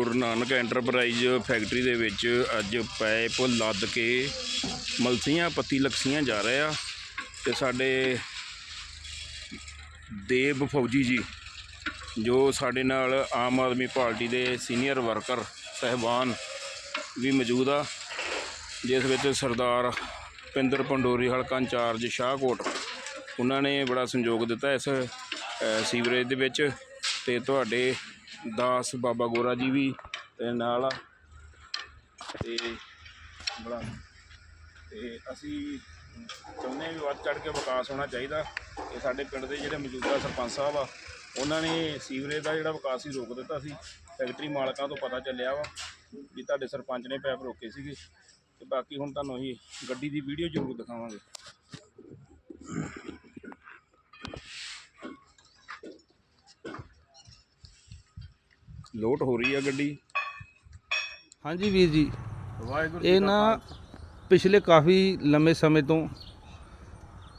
Guru Nanak enterprise factory ਦੇ ਵਿੱਚ ਅੱਜ ਪਾਈਪ ਲੱਦ ਕੇ ਮਲਸੀਆਂ ਪੱਤੀ ਲਕਸੀਆਂ ਜਾ ਰਹੇ ਆ ਤੇ ਸਾਡੇ ਦੇਵ ਫੌਜੀ ਜੀ, ਜੋ ਸਾਡੇ ਨਾਲ ਆਮ ਆਦਮੀ ਪਾਰਟੀ ਦੇ ਸੀਨੀਅਰ ਵਰਕਰ ਸਹਿਬਾਨ ਵੀ ਮੌਜੂਦ ਆ, ਜਿਸ ਵਿੱਚ ਸਰਦਾਰ ਪਿੰਦਰ ਪੰਡੋਰੀ ਹਲਕਾ ਇੰਚਾਰਜ ਸ਼ਾਹਕੋਟ, ਉਹਨਾਂ ਨੇ ਬੜਾ ਸੰਯੋਗ ਦਿੱਤਾ ਇਸ ਸੀਵਰੇਜ ਦੇ ਵਿੱਚ। ਅਤੇ ਤੁਹਾਡੇ ਦਾਸ ਬਾਬਾ ਗੋਰਾ ਜੀ ਵੀ ਤੇ ਨਾਲ ਆ। ਅਤੇ ਬੜਾ। ਅਤੇ ਅਸੀਂ ਚਾਹੁੰਦੇ ਹਾਂ ਵੀ ਵੱਧ ਚੜ੍ਹ ਕੇ ਵਿਕਾਸ ਹੋਣਾ ਚਾਹੀਦਾ। ਇਹ ਸਾਡੇ ਪਿੰਡ ਦੇ ਜਿਹੜੇ ਮੌਜੂਦਾ ਸਰਪੰਚ ਸਾਹਿਬ ਆ, ਉਹਨਾਂ ਨੇ ਸੀਵਰੇਜ ਦਾ ਜਿਹੜਾ ਵਿਕਾਸ ਸੀ ਰੋਕ ਦਿੱਤਾ ਸੀ। ਫੈਕਟਰੀ ਮਾਲਕਾਂ ਤੋਂ ਪਤਾ ਚੱਲਿਆ ਵਾ ਵੀ ਤੁਹਾਡੇ ਸਰਪੰਚ ਨੇ ਪੈਪ ਰੋਕੇ ਸੀਗੇ। ਤੇ ਬਾਕੀ ਹੁਣ ਤੁਹਾਨੂੰ ਅਸੀਂ ਗੱਡੀ ਦੀ ਵੀਡੀਓ ਜ਼ਰੂਰ ਦਿਖਾਵਾਂਗੇ। ਲੋਟ ਹੋ ਰਹੀ ਆ ਗੱਡੀ। ਹਾਂਜੀ ਵੀਰ ਜੀ। ਵਾਹਿਗੁਰੂ ਇਹ ਨਾ ਪਿਛਲੇ ਕਾਫੀ ਲੰਮੇ ਸਮੇਂ ਤੋਂ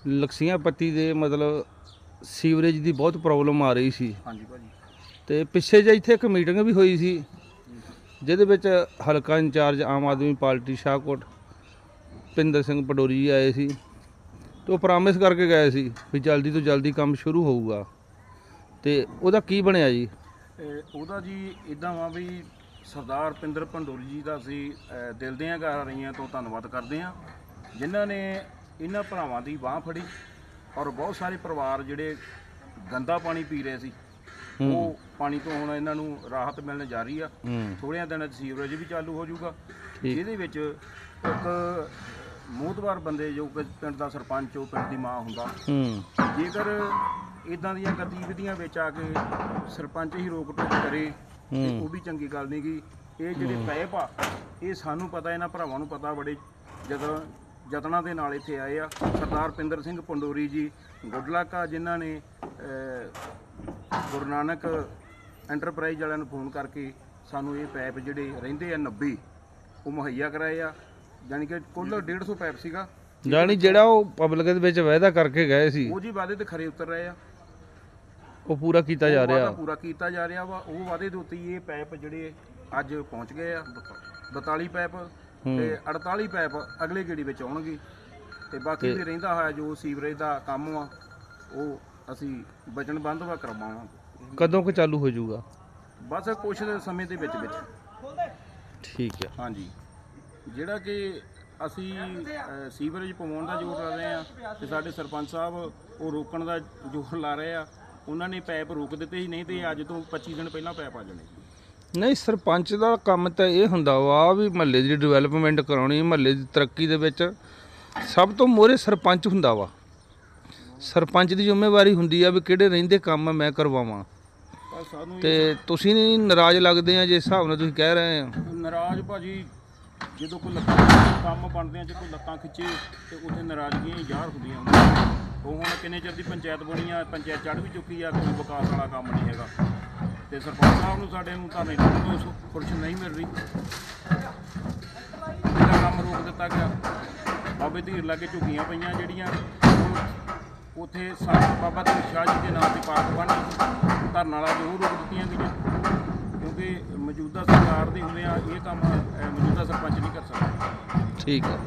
ਲਕਸੀਆਂ ਪੱਤੀ ਦੇ ਮਤਲਬ ਸੀਵਰੇਜ ਦੀ ਬਹੁਤ ਪ੍ਰੋਬਲਮ ਆ ਰਹੀ ਸੀ। ਹਾਂਜੀ ਭਾਜੀ। ਤੇ ਪਿੱਛੇ ਜੇ ਇੱਥੇ ਇੱਕ ਮੀਟਿੰਗ ਵੀ ਹੋਈ ਸੀ ਜਿਹਦੇ ਵਿੱਚ ਹਲਕਾ ਇੰਚਾਰਜ ਆਮ ਆਦਮੀ ਪਾਰਟੀ ਸ਼ਾਹਕੋਟ ਪਿੰਦਰ ਸਿੰਘ ਪਡੋਰੀ ਜੀ ਆਏ ਸੀ। ਤੇ ਉਹ ਪ੍ਰੋਮਿਸ ਕਰਕੇ ਗਏ ਸੀ ਵੀ ਜਲਦੀ ਤੋਂ ਜਲਦੀ ਕੰਮ ਸ਼ੁਰੂ ਹੋਊਗਾ। ਤੇ ਉਹਦਾ ਕੀ ਬਣਿਆ ਜੀ? ਉਹਦਾ ਜੀ ਇਦਾਂ ਵਾ ਵੀ ਸਰਦਾਰ ਪਿੰਦਰ ਭੰਡੋਰੀ ਜੀ ਦਾ ਅਸੀਂ ਅ, ਦਿਲ ਦੀਆਂ ਗਹਿਰਾਈਆਂ ਤੋਂ ਧੰਨਵਾਦ ਕਰਦੇ ਹਾਂ ਜਿਨ੍ਹਾਂ ਨੇ ਇਹਨਾਂ ਭਰਾਵਾਂ ਦੀ ਬਾਹ ਫੜੀ ਔਰ ਬਹੁਤ ਸਾਰੇ ਪਰਿਵਾਰ ਜਿਹੜੇ ਗੰਦਾ ਪਾਣੀ ਪੀ ਰਹੇ ਸੀ ਉਹ ਪਾਣੀ ਤੋਂ ਹੁਣ ਇਹਨਾਂ ਨੂੰ ਰਾਹਤ ਮਿਲਣ ਜਾ ਰਹੀ ਆ। ਹੂੰ। ਥੋੜ੍ਹਿਆਂ ਦਿਨਾਂ 'ਚ ਸੀਵਰੇਜ ਵੀ ਚਾਲੂ ਹੋ ਜਾਊਗਾ। ਜਿਹਦੇ ਵਿੱਚ ਇੱਕ ਮੋਹਤਵਾਰ ਬੰਦੇ ਜੋ ਕਿ ਪਿੰਡ ਦਾ ਸਰਪੰਚ ਉਹ ਪਿੰਡ ਦੀ ਮਾਂ ਹੁੰਦਾ। ਹੂੰ। ਜੇਕਰ ਇਦਾਂ ਦੀਆਂ ਗਤੀਵਿਧੀਆਂ ਵਿੱਚ ਆ ਕੇ ਸਰਪੰਚ ਹੀ ਰੋਕ ਟੋਕ ਕਰੇ ਤੇ। ਉਹ ਵੀ ਚੰਗੀ ਗੱਲ ਨਹੀਂ ਗੀ। ਇਹ ਜਿਹੜੇ ਪੈਪ ਆ ਇਹ ਸਾਨੂੰ ਪਤਾ ਇਹਨਾਂ ਭਰਾਵਾਂ ਨੂੰ ਪਤਾ ਬੜੇ ਜਦੋਂ ਯਤਨਾਂ ਦੇ ਨਾਲ ਇੱਥੇ ਆਏ ਆ। ਸਰਦਾਰ ਪਿੰਦਰ ਸਿੰਘ ਪੰਡੋਰੀ ਜੀ ਗੁੱਡਲਾਕਾ ਜਿਨ੍ਹਾਂ ਨੇ ਗੁਰੂ ਨਾਨਕ ਐਂਟਰਪ੍ਰਾਈਜ਼ ਵਾਲਿਆਂ ਨੂੰ ਫੋਨ ਕਰਕੇ ਸਾਨੂੰ ਇਹ ਪੈਪ ਜਿਹੜੇ ਰਹਿੰਦੇ ਆ 90 ਉਹ ਮੁਹੱਈਆ ਕਰਾਏ ਆ। ਯਾਨੀ ਕਿ ਕੁੱਲ 150 ਪੈਪ ਸੀਗਾ। ਜਾਣੀ ਜਿਹੜਾ ਉਹ ਪਬਲਿਕ ਦੇ ਵਿੱਚ ਵਾਅਦਾ ਕਰਕੇ ਗਏ ਸੀ। ਉਹ ਜੀ ਵਾਅਦੇ ਤੇ ਖਰੇ ਉਤਰ ਰਹੇ ਆ। ਉਹ ਪੂਰਾ ਕੀਤਾ ਜਾ ਉਹ ਵਾਅਦਾ ਰਿਹਾ ਪੂਰਾ ਕੀਤਾ ਜਾ ਰਿਹਾ ਵਾ। ਉਹ ਵਾਅਦੇ ਦੇ ਉੱਤੇ ਹੀ ਇਹ ਪੈਪ ਜਿਹੜੇ ਅੱਜ ਪਹੁੰਚ ਗਏ ਆ 42 ਪੈਪ ਤੇ 48 ਪੈਪ ਅਗਲੇ ਗੇੜੀ ਵਿੱਚ ਆਉਣਗੇ। ਤੇ ਬਾਕੀ ਵੀ ਰਹਿੰਦਾ ਹੋਇਆ ਜੋ ਸੀਵਰੇਜ ਦਾ ਕੰਮ ਆ ਉਹ ਅਸੀਂ ਬਚਨ ਬੰਦਵਾ ਕਰਵਾਵਾਂਗੇ। ਕਦੋਂ ਕੁ ਚਾਲੂ ਹੋ ਜਾਊਗਾ? ਬਸ ਕੁਛ ਸਮੇਂ ਦੇ ਵਿੱਚ ਵਿੱਚ। ਠੀਕ ਹੈ ਹਾਂਜੀ। ਜਿਹੜਾ ਕਿ ਅਸੀਂ ਅ, ਸੀਵਰੇਜ ਪਵਾਉਣ ਦਾ ਜ਼ੋਰ ਲਾ ਰਹੇ ਆ ਤੇ ਸਾਡੇ ਸਰਪੰਚ ਸਾਹਿਬ ਉਹ ਰੋਕਣ ਦਾ ਜ਼ੋਰ ਲਾ ਰਹੇ ਆ। ਉਹਨਾਂ ਨੇ ਪੈਪ ਰੋਕ ਦਿੱਤੇ ਸੀ ਨਹੀਂ ਤੇ ਅੱਜ ਤੋਂ 25 ਦਿਨ ਪਹਿਲਾਂ ਪੈਪ ਆ ਜਾਣੇ। ਸੀ ਨਹੀਂ ਸਰਪੰਚ ਦਾ ਕੰਮ ਤਾਂ ਇਹ ਹੁੰਦਾ ਵਾ ਵੀ ਮਹੱਲੇ ਦੀ ਡਿਵੈਲਪਮੈਂਟ ਕਰਾਉਣੀ ਮਹੱਲੇ ਦੀ ਤਰੱਕੀ ਦੇ ਵਿੱਚ ਸਭ ਤੋਂ ਮੋਰੇ ਸਰਪੰਚ ਹੁੰਦਾ ਵਾ। ਸਰਪੰਚ ਦੀ ਜ਼ਿੰਮੇਵਾਰੀ ਹੁੰਦੀ ਆ ਵੀ ਕਿਹੜੇ ਰਹਿੰਦੇ ਕੰਮ ਮੈਂ ਕਰਵਾਵਾਂ। ਪਰ ਸਾਨੂੰ ਤੇ ਤੁਸੀਂ ਨਹੀਂ ਨਾਰਾਜ਼ ਲੱਗਦੇ ਆ ਜਿਸ ਹਿਸਾਬ ਨਾਲ ਤੁਸੀਂ ਕਹਿ ਰਹੇ ਆ? ਨਾਰਾਜ਼ ਭਾਜੀ ਜਦੋਂ ਕੋਈ ਲੱਤਾਂ ਕੰਮ ਬਣਦੇ ਆ ਜੇ ਕੋਈ ਲੱਤਾਂ ਖਿੱਚੇ ਤੇ ਉੱਥੇ ਨਾਰਾਜ਼ਗੀਆਂ ਹੀ ਜ਼ਾਹਰ ਹੁੰਦੀਆਂ ਹੁੰਦੀਆਂ। ਉਹ ਹੁਣ ਕਿੰਨੇ ਚਿਰ ਦੀ ਪੰਚਾਇਤ ਬਣੀ ਆ, ਪੰਚਾਇਤ ਚੜ੍ਹ ਵੀ ਚੁੱਕੀ ਆ, ਕੋਈ ਵਿਕਾਸ ਵਾਲਾ ਕੰਮ ਨਹੀਂ ਹੈਗਾ। ਤੇ ਸਰਪੰਚ ਸਾਹਿਬ ਨੂੰ ਸਾਡੇ ਨੂੰ ਤਾਂ ਨਹੀਂ ਤੋਂ ਖੁਰਸ਼ ਨਹੀਂ ਮਿਲ ਰਹੀ। ਜਿਹੜਾ ਕੰਮ ਰੋਕ ਦਿੱਤਾ ਗਿਆ। ਬਾਬੇ ਧੀਰ ਲਾਗੇ ਝੁਕੀਆਂ ਪਈਆਂ ਜਿਹੜੀਆਂ ਹੁਣ ਉੱਥੇ ਬਾਬਾ ਧੀਰ ਸ਼ਾਹ ਜੀ ਦੇ ਨਾਮ ਤੇ ਪਾਰਕ ਬਣੀ ਧਰਨ ਵਾਲਾ ਜ਼ਰੂਰ ਰੋਕ ਦਿੱਤੀਆਂ ਗਈਆਂ। ਕਿਉਂਕਿ ਮੌਜੂਦਾ ਸਰਕਾਰ ਦੇ ਹੁੰਦੇ ਆ, ਇਹ ਕੰਮ ਮੌਜੂਦਾ ਸਰਪੰਚ ਨਹੀਂ ਕਰ ਸਕਦਾ। ਠੀਕ ਹੈ